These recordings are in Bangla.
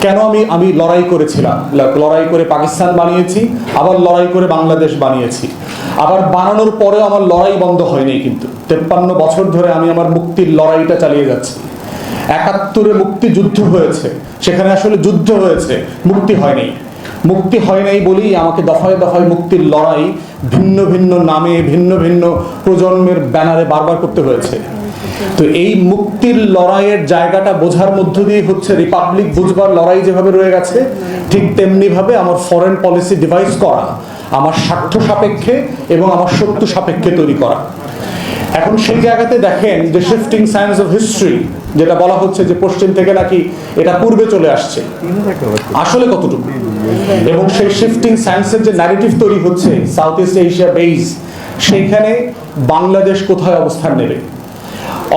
কেন আমি আমি লড়াই করেছিলাম? লড়াই করে পাকিস্তান বানিয়েছি, আবার লড়াই করে বাংলাদেশ বানিয়েছি। আবার বানানোর পরেও আমার লড়াই বন্ধ হয়নি কিন্তু। তেপ্পান্ন বছর ধরে আমি আমার মুক্তির লড়াইটা চালিয়ে যাচ্ছি। একাত্তরে মুক্তি যুদ্ধ হয়েছে। সেখানে আসলে যুদ্ধ হয়েছে। মুক্তি হয়নি। মুক্তি হয় নাই বলেই আমাকে দফায় দফায় মুক্তির লড়াই ভিন্ন ভিন্ন নামে, ভিন্ন ভিন্ন প্রজন্মের ব্যানারে বারবার করতে হয়েছে। তো এই মুক্তির লড়াইয়ের জায়গাটা বোঝার মধ্য দিয়ে হচ্ছে রিপাবলিক বুঝবার লড়াই যেভাবে রয়ে গেছে, ঠিক তেমনি ভাবে আমার ফরেন পলিসি ডিভাইস করা, আমার স্বার্থ সাপেক্ষে এবং আমার সত্য সাপেক্ষে তৈরি করা। এখন সেই জায়গাতে দেখেন যে শিফটিং সায়েন্স অফ হিস্ট্রি যেটা বলা হচ্ছে যে পশ্চিম থেকে নাকি এটা পূর্বে চলে আসছে। আসলে কতটুকু? এবং সেই শিফটিং সায়েন্সের যে ন্যারেটিভ তৈরি হচ্ছে সাউথ ইস্ট এশিয়া বেইজ সেইখানে বাংলাদেশ কোথায় অবস্থান নেবে?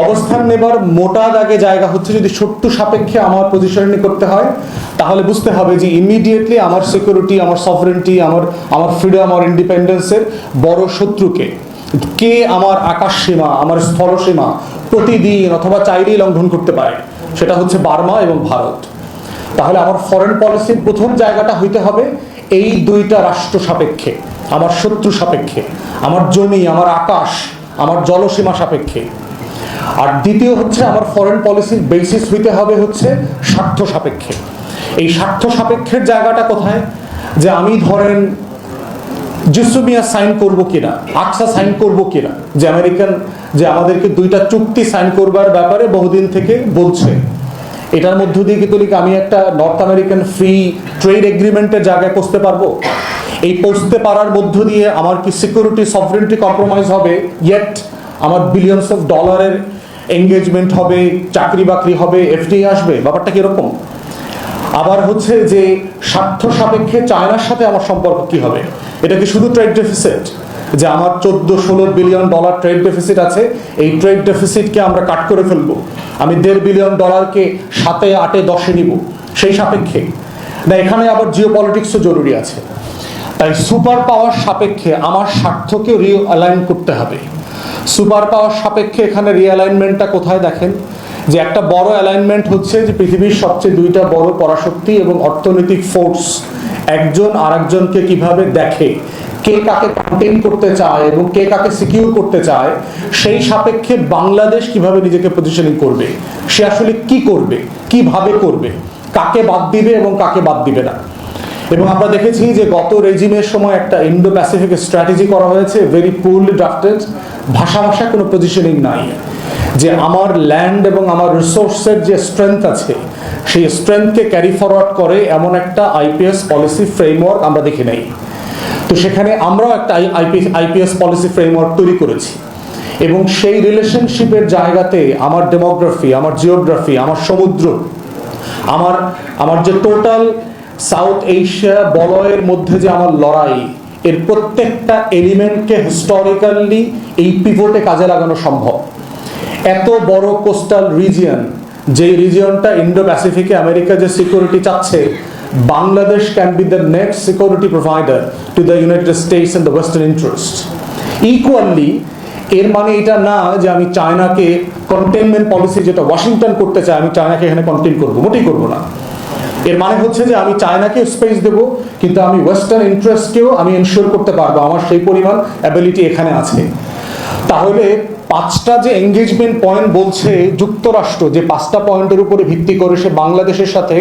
অবস্থান নেবার মোটা দাগে জায়গা হচ্ছে যদি সত্য সাপেক্ষে আমার পজিশনিং করতে হয়, তাহলে বুঝতে হবে যে ইমিডিয়েটলি আমার সিকিউরিটি আমার সফরেন্টি আমার আমার ফ্রিডম আমার ইন্ডিপেন্ডেন্সের বড় শত্রুকে কে আমার আকাশ সীমা, আমার স্থলসীমা প্রতিদিন অথবা চাইলেই লঙ্ঘন করতে পারে, সেটা হচ্ছে বার্মা এবং ভারত। তাহলে আমার ফরেন পলিসির প্রথম জায়গাটা হইতে হবে এই দুইটা রাষ্ট্র সাপেক্ষে, আমার শত্রু সাপেক্ষে, আমার জমি, আমার আকাশ, আমার জলসীমা সাপেক্ষে। আর দ্বিতীয় হচ্ছে আমার ফরেন পলিসির বেসিস হইতে হবে হচ্ছে স্বার্থ সাপেক্ষে। এই স্বার্থ সাপেক্ষের জায়গাটা কোথায়? যে আমি ধরেন জুসুমিয়া সাইন করব কিনা, আকসা সাইন করব কিনা, যে আমেরিকান, যে আমাদেরকে দুইটা চুক্তি সাইন করবার ব্যাপারে বহুদিন থেকে বলছে। এটার মধ্য দিয়ে কি তুলি আমি একটা নর্থ আমেরিকান ফ্রি ট্রেড এগ্রিমেন্টের জায়গায় পৌঁছতে পারব? এই পৌঁছতে পারার মধ্য দিয়ে আমার কি সিকিউরিটি সফরেন্টি কম্প্রোমাইজ হবে? ইয়েট আমার বিলিয়নস অফ ডলারের এঙ্গেজমেন্ট হবে, চাকরি বাকরি হবে এফডি আসবে, ব্যাপারটা কীরকম আবার হচ্ছে যে স্বার্থ সাপেক্ষে চায়নার সাথে আমার সম্পর্ক কি হবে? এটা কি শুধু ট্রেড ডেফিসিট যে আমার চোদ্দ ষোলো বিলিয়ন ডলার ট্রেড ডেফিসিট আছে, এই ট্রেড ডেফিসিটকে আমরা কাট করে ফেলব। আমি দেড় বিলিয়ন ডলারকে সাতে, আটে, দশে নিব, সেই সাপেক্ষে। না, এখানে আবার জিও পলিটিক্সও জরুরি আছে। তাই সুপার পাওয়ার সাপেক্ষে আমার স্বার্থকে রিঅ্যালাইন করতে হবে। সুপার পাওয়ার সাপেক্ষে এখানে রিঅ্যালাইনমেন্টটা কোথায় দেখেন? যে একটা বড় অ্যালাইনমেন্ট হচ্ছে যে পৃথিবীর সবচেয়ে দুইটা বড় পরাশক্তি এবং অর্থনৈতিক ফোর্স একজন আরেকজনকে কীভাবে দেখে, কে কাকে কন্টেন করতে চায় এবং কে কাকে সিকিউর করতে চায়, সেই সাপেক্ষে বাংলাদেশ কীভাবে নিজেকে পজিশনিং করবে, সে আসলে কি করবে, কীভাবে করবে, কাকে বাদ দিবে এবং কাকে বাদ দিবে না। এবং আমরা দেখেছি যে গত রেজিমের সময় একটা ইন্ডো প্যাসিফিক স্ট্র্যাটেজি করা হয়েছে ভেরি পুরলি ড্রাফটেড ভাষা ভাষা কোনো পজিশনিং নাই। যে আমার ল্যান্ড এবং আমার রিসোর্সের যে স্ট্রেংথ আছে, সেই স্ট্রেংথকে ক্যারি ফরওয়ার্ড করে এমন একটা আইপিএস পলিসি ফ্রেমওয়ার্ক আমরা দেখি নাই। তো সেখানে আমরাও একটা আইপিএস পলিসি ফ্রেমওয়ার্ক তৈরি করেছি। এবং সেই রিলেশনশিপের জায়গাতে আমার ডেমোগ্রাফি আমার জিওগ্রাফি আমার সমুদ্র, আমার আমার যে টোটাল সাউথ এশিয়া বলয়ের মধ্যে যে আমার লড়াই এর প্রত্যেকটা এলিমেন্টকে হিস্টোরিক্যালি এই পিভোটে কাজে লাগানো সম্ভব। এত বড় কোস্টাল রিজিয়ন যে রিজিয়নটা ইন্ডো প্যাসিফিকে আমেরিকা যে সিকিউরিটি চাচ্ছে, Bangladesh can be the next security provider to the United States and the western interest equally এর মানে এটা না যে আমি চায়নাকে কন্টেনমেন্ট পলিসি যেটা ওয়াশিংটন করতে চায়, আমি চায়নাকে এখানে কন্টেন করব, মোটেই করব না। এর মানে হচ্ছে যে আমি চায়নাকে স্পেস দেব, কিন্তু আমি ওয়েস্টার্ন ইন্টারেস্টকেও আমি এনশিওর করতে পারব, আমার সেই পরিমাণ অ্যাবিলিটি এখানে আছে। তাহলে পাঁচটা যে এঙ্গেজমেন্ট পয়েন্ট বলছে যুক্তরাষ্ট্র, যে পাঁচটা পয়েন্টের উপরে ভিত্তি করে সে বাংলাদেশের সাথে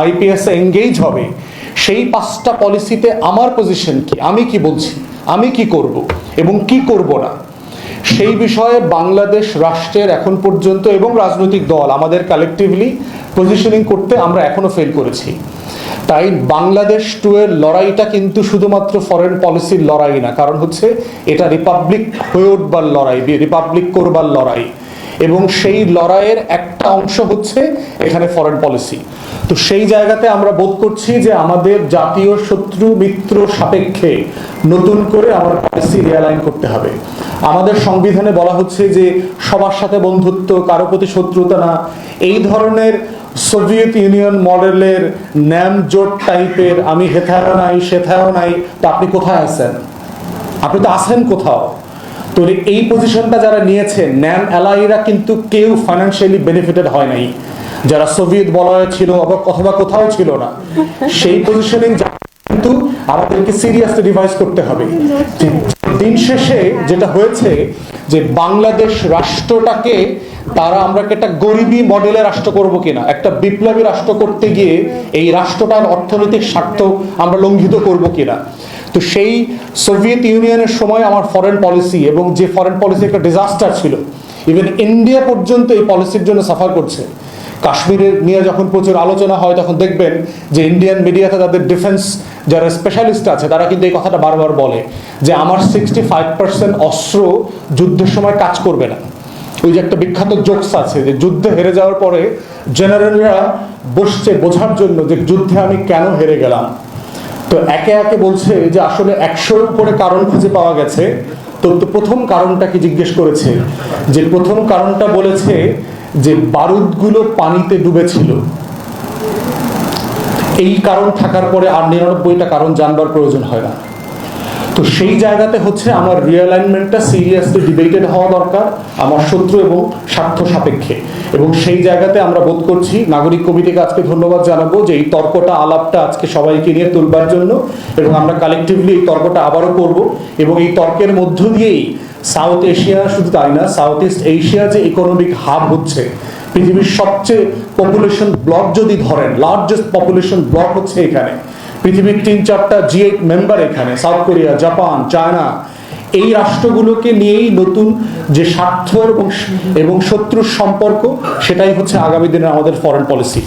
আইপিএস এঙ্গেজ হবে, সেই পাঁচটা পলিসিতে আমার পজিশন কি? আমি কি বলছি? আমি কি করব? এবং কি করব না? সেই বিষয়ে বাংলাদেশ রাষ্ট্রের এখন পর্যন্ত এবং রাজনৈতিক দল আমাদের কালেকটিভলি পজিশনিং করতে আমরা এখনও ফেল করেছি। তাই বাংলাদেশ টু এর লড়াইটা কিন্তু শুধুমাত্র ফরেন পলিসির লড়াই না, কারণ হচ্ছে এটা রিপাবলিক হয়ে উঠবার লড়াই, রিপাবলিক করবার লড়াই। এবং সেই লড়াইয়ের একটা অংশ হচ্ছে এখানে ফরেন পলিসি তো সেই জায়গাতে আমরা বোধ করছি যে আমাদের জাতীয় শত্রু মিত্র সাপেক্ষে নতুন করে আমার পলিসি রিয়ালাইন করতে হবে। আমাদের সংবিধানে বলা হচ্ছে যে সবার সাথে বন্ধুত্ব, কারও প্রতি শত্রুতা না, এই ধরনের সোভিয়েত ইউনিয়ন মডেলের ন্যাম জোট টাইপের আমি হেথায়ও নাই, সেথায়ও নাই তো আপনি কোথায় আছেন? আপনি তো আছেন কোথাও? তো এই পজিশনটা যারা নিয়েছেন ন্যাম অ্যালাইরা কিন্তু কেউ ফাইন্যান্সিয়ালি বেনিফিটেড হয় নাই। যারা সোভিয়েত বলয়ে ছিল অথবা- কোথাও ছিল না, সেই পজিশনে কিন্তু আমাদেরকে সিরিয়াসলি রিভাইজ করতে হবে। দিন শেষে যেটা হয়েছে যে বাংলাদেশ রাষ্ট্রটাকে তারা আমরা একটা গরিবী মডেলের রাষ্ট্র করব কিনা, একটা বিপ্লবী রাষ্ট্র করতে গিয়ে এই রাষ্ট্রটার অর্থনৈতিক স্বার্থ আমরা লঙ্ঘিত করব কিনা। তো সেই সোভিয়েত ইউনিয়নের সময় আমার ফরেন পলিসি এবং যে ফরেন পলিসি একটা ডিজাস্টার ছিল ইভেন ইন্ডিয়া পর্যন্ত এই পলিসির জন্য সাফার করছে। কাশ্মীরের নিয়ে যখন প্রচুর আলোচনা হয়, তখন দেখবেন যে ইন্ডিয়ান মিডিয়াতে তাদের ডিফেন্স যারা স্পেশালিস্ট আছে, তারা কিন্তু এই কথাটা বারবার বলে যে আমার সিক্সটি ফাইভ পার্সেন্ট অস্ত্র যুদ্ধের সময় কাজ করবে না। ওই যে একটা বিখ্যাত জোকস আছে যে যুদ্ধে হেরে যাওয়ার পরে জেনারেলরা বসছে বোঝার জন্য যে যুদ্ধে আমি কেন হেরে গেলাম। তো একে একে বলছে যে আসলে একশোর উপরে কারণ খুঁজে পাওয়া গেছে। তো প্রথম কারণটা কি জিজ্ঞেস করেছে? যে প্রথম কারণটা বলেছে যে বারুদগুলো পানিতে ডুবেছিল। এই কারণ থাকার পরে আর নিরানব্বইটা কারণ জানবার প্রয়োজন হয় না। তো সেই জায়গাতে হচ্ছে আমার রিয়ালাইনমেন্টটা সিরিয়াসলি ডিবেটেড হওয়া দরকার, আমার শত্রু এবং স্বার্থ সাপেক্ষে। এবং সেই জায়গাতে আমরা বোধ করছি, নাগরিক কমিটিকে আজকে ধন্যবাদ জানাব যে এই তর্কটা, আলাপটা আজকে সবাইকে নিয়ে তুলবার জন্য এবং আমরা কালেকটিভলি এই তর্কটা আবারও করব। এবং এই তর্কের মধ্য দিয়েই সাউথ এশিয়া শুধু তাই না সাউথ ইস্ট এশিয়া যে ইকোনমিক হাব হচ্ছে, পৃথিবীর সবচেয়ে পপুলেশন ব্লক যদি ধরেন লার্জেস্ট পপুলেশন ব্লক হচ্ছে এখানে। পৃথিবীর তিন চারটা জি এইট মেম্বার এখানে সাউথ কোরিয়া জাপান চায়না এই রাষ্ট্রগুলোকে নিয়েই নতুন যে স্বার্থ এবং শত্রুর সম্পর্ক, সেটাই হচ্ছে আগামী দিনের আমাদের ফরেন পলিসি